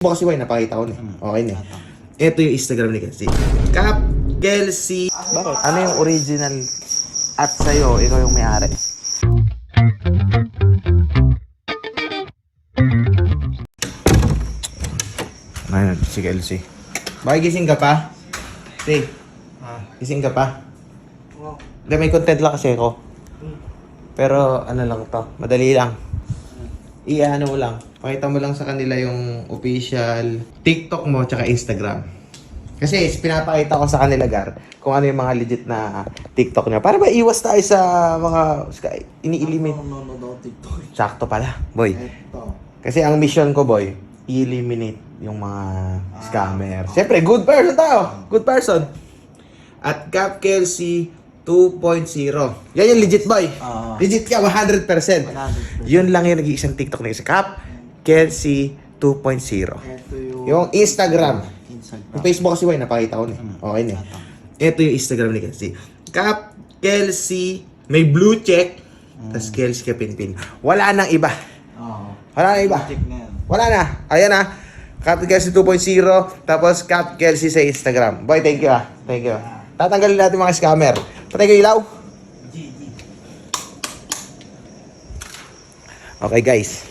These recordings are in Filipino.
Bukas si Wayne, napakita ko na. eh. Okay na. eh. Ito yung Instagram ni Kelsey. Cap Kelsey. Bakit? Ano yung original at sa'yo, ikaw yung may-ari? Ayun, si Kelsey. Bakit gising ka pa? Hey, gising ka pa? Hindi, may content lang kasi ako. Pero ano lang to, madali lang. I-ano lang. Pakita mo lang sa kanila yung official TikTok mo tsaka Instagram. Kasi pinapakita ko sa kanila, Gar, kung ano yung mga legit na TikTok niya. Para ba iwas tayo sa mga ini-eliminate. Nanonood ako TikTok. Sakto pala, boy. Ito. Kasi ang mission ko, boy, i-eliminate yung mga scammer. Siyempre, good person tayo. Good person. At Cap Kelsey 2.0. Yan yung legit, boy. Ah. legit ka, 100%. 100%. Yun lang yung nag-iisang TikTok na isa. Cap Kelsey 2.0. Ito yung... Yung Instagram. Instagram. Yung Facebook kasi, boy, napakita ko na. eh. Okay na. eh. Ito yung Instagram ni Kelsey. Cap Kelsey, may blue check, tas Kelsey Kapinpin. Wala nang iba. Oo. Wala nang iba. Check na yan. Wala na. Ayan na. Cap Kelsey 2.0. Tapos Cap Kelsey sa Instagram. Boy, thank you ah. Thank you. Tatanggalin natin mga scammer. Patay ko ilaw. Okay guys.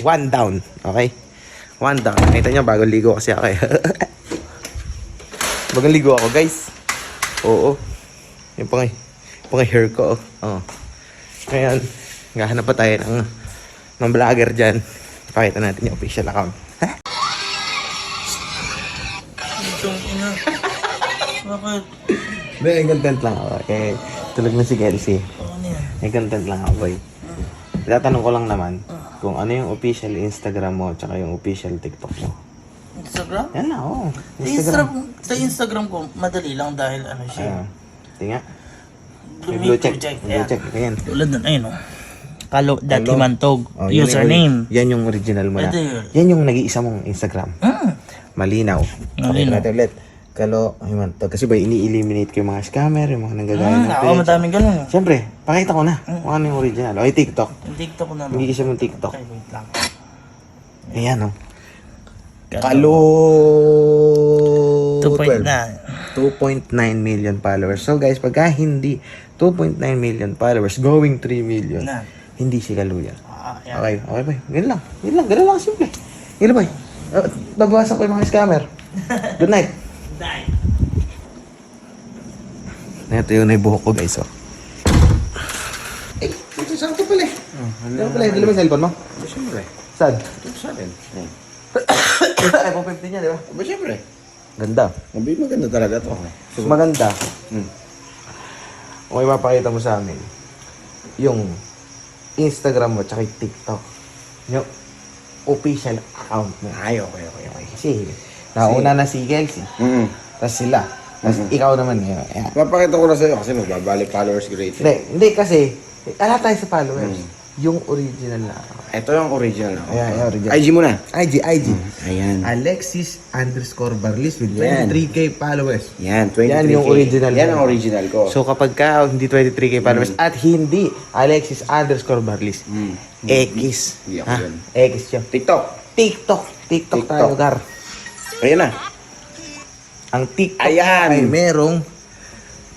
One down. Okay? One down. Nakita nyo, bagong ligo kasi ako eh. bagong ligo ako guys. Oo. Yung pang, pang hair ko. Oh. Ngayon, gahanap pa tayo ng, ng vlogger dyan. Pakita natin yung official account. Itong ina. Bakit? Hindi, may content lang ako. Eh, tulog na si Kelsey. Ano yan? May content lang ako, boy. Tatanong ko lang naman kung ano yung official Instagram mo tsaka yung official TikTok mo. Instagram? Yan na, oo. Sa Instagram, sa Instagram ko, madali lang dahil ano siya. Ayan. Tinga. May blue check. May blue check. Ayan. Tulad nun, ayun o. Kalo, dati mantog. Oh, Username. Yan yung original mo na. Ito yun. Yan yung nag-iisa mong Instagram. Hmm. Malinaw. Malinaw. Okay, natin ulit. Kalo, ay man, to. Kasi ba, ini-eliminate ko yung mga scammer, yung mga nanggagaya Hmm, ng page. madaming ganun. Siyempre, pakita ko na kung ano yung original. O, yung TikTok. Yung TikTok ko na. Hindi isa mong TikTok. Okay, wait lang. Ayan, oh. Kalo. Kalo 2.9. 2.9 million followers. So guys, pagka hindi 2.9 million followers going 3 million, Na. hindi si Kaluya. Ah, yan. Okay, okay ba? Ganun lang. Ganun lang, ganun lang simple. Ganun ba? Uh, babawasan ko yung mga scammer. Good night. Die. Ito yung naibuhok ko guys, oh. Eh, ito saan ito pala eh? Ano pala, dala mo yung cellphone mo? Siyempre. Saan? Ito sa akin. Hmm. Ito, iPhone 15 niya, di ba? Aba, siyempre. Ganda. Mabi maganda talaga to. Mas maganda. Hmm. Kung ipapakita mo sa amin, yung Instagram mo tsaka yung TikTok, yung official account mo. Ay, okay, okay, okay. Kasi, nauna na si Kelsey, Mm. tapos sila, tapos ikaw naman yun. Ayan. Papakita ko na sa'yo kasi magbabalik followers grade. Hindi, hindi kasi, ala tayo sa followers. Yung original na account. Ito yung original. ako. Ayan, ayan, original. IG mo na. IG, IG. Ayan. Alexis underscore Barlis with Yan. 23k followers. Yan, 23K. Yan yung original Yan mo. ang original ko. So kapag ka hindi 23k followers at hindi Alexis underscore Barlis, Mm. X. Hindi ako Ha? yun. X yun. TikTok. TikTok. TikTok, TikTok. tayo, Gar. Ayan na. Ang TikTok Ayan. ay merong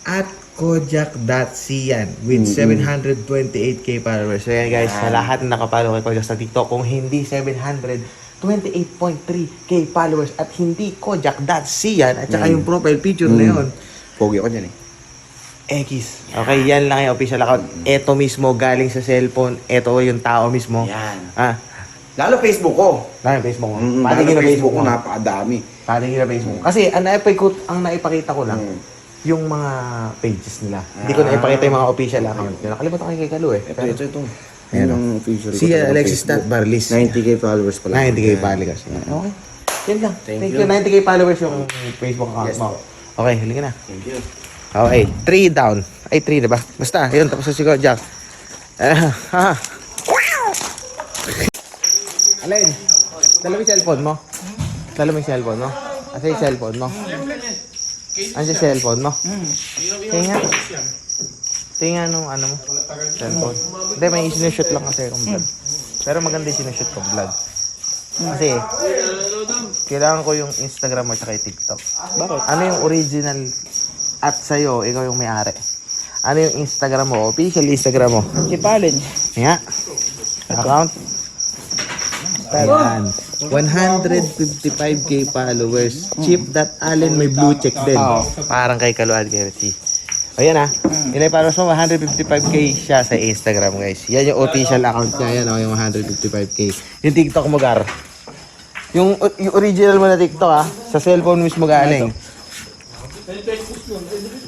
at kojak.cian with 728k followers. So yan guys, sa lahat na nakapalo kay Kojak sa TikTok, kung hindi 728.3k followers at hindi kojak.cian at saka yung profile picture na yun, Pogi ako dyan eh. X. Okay, yan lang yung official account. Ito mismo galing sa cellphone. Ito yung tao mismo. Yan. Ah, Lalo Facebook ko. lang yung Facebook mo. Mm, lalo Facebook mo. napakadami. Patingin na Facebook mo. Kasi ang naipakita, ang naipakita ko lang, Mm. yung mga pages nila. Hindi ko na ipakita yung mga official account. Yung nakalimutan ko kay Kalu eh. Ito, Pero, ito, ito. Ayan, Yan ang official Si talaga, Alexis Facebook. Nat Barlis. 90k followers pala. 90k Yan. followers. Okay. Yan lang. Thank Thank, you. you. 90k followers yung Facebook account Yes, mo. po. Okay, halika na. Thank you. Okay, 3 down. Ay, 3 diba? Basta, yun, tapos na si Jack. Ah, ha. Alin? Dala mo yung cellphone mo? Dala mo yung cellphone mo? Asa yung cellphone mo? Ano yung cellphone mo? Tingnan. Tingnan nung ano mo? Cellphone. Hindi, may sinushoot lang kasi akong vlog. Pero maganda yung sinushoot ko vlog. Kasi, kailangan ko yung Instagram mo tsaka yung TikTok. Bakit? Ano yung original at sa'yo, ikaw yung may-ari? Ano yung Instagram mo? Official Instagram mo? Ipalin. Nga. Account? Ayan. 155k followers. Chip.allen may blue check din. Parang kay Kaluan Gertie. Ayan ah. Ilan followers mo? 155k siya sa Instagram guys. Yan yung official account niya. Yan oh, yung 155k. Yung TikTok mo, Gar. Yung, yung original mo na TikTok ah. Sa cellphone mismo galing.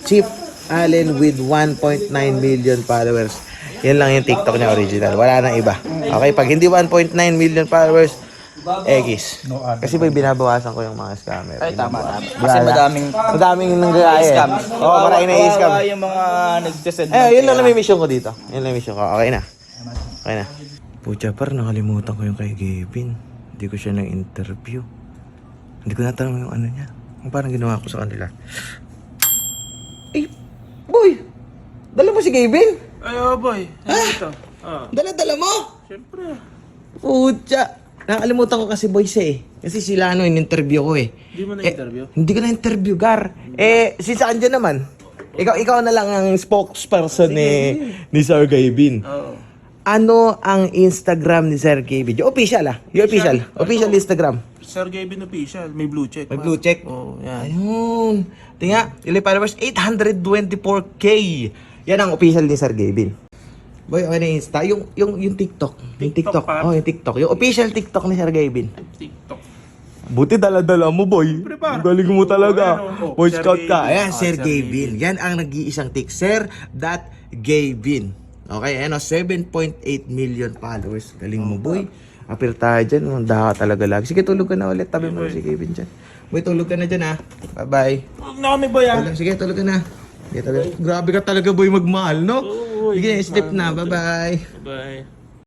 Chip Allen with 1.9 million followers. Yan lang yung TikTok niya original. Wala nang iba. Okay, pag hindi 1.9 million followers, Egis. Kasi ba binabawasan ko yung mga scammer. Ay, tama, tama. Kasi Wala. madaming Madaming nanggaya. scam. Oo, oh, maraming na scam. Kawawa yung mga nagsasend. Eh, yun lang naman yung mission ko dito. Yun lang yung mission ko. Okay na. Okay na. Pucha, par nakalimutan ko yung kay Gavin. Hindi ko siya nang-interview. Hindi ko natanong yung ano niya. Yung parang ginawa ko sa kanila. Eh, boy! Dala mo si Gavin? Ay, oh boy. Ano ito? Ah, Dala-dala mo? Syempre. Pucha! Nakalimutan ko kasi boy siya eh. Kasi sila ano, in-interview ko eh. Hindi mo Eh, na-interview? hindi ko na-interview, Gar. Eh, si Saan dyan naman? Ikaw, ikaw na lang ang spokesperson ni, ni Sir Gavin. Oo. Ano ang Instagram ni Sir Gavin? Yung official ah. Yung official. Official Instagram. Sir Gavin official, may blue check. May blue check. Oo, yan. Ayun. Tinga, ilang followers? 824k. Yan ang official ni Sir Gavin. Boy, na yung Insta. Yung, yung, yung TikTok. Yung TikTok. TikTok pa? Oh, yung TikTok. Yung official TikTok ni Sir Gavin. TikTok. Buti dala-dala mo, boy. Siyempre, par. Ang galing mo talaga. Oo, ano, Boy Sir Scout ka. Gavin. Ayan, Ah, Sir Sir Gavin. Yan ang nag-iisang tick. Sir that Gavin. Okay, ano, 7.8 million followers. Galing mo, boy. Apir tayo dyan. Manda ka talaga lagi. Sige, tulog ka na ulit. Tabi mo na si Gavin dyan. Boy, tulog ka na dyan, ha. Bye-bye. Huwag na kami boy ah. Tulog- Sige, tulog ka na. Grabe ka talaga, boy, magmahal, no? Sige, step na. Bye-bye. Bye.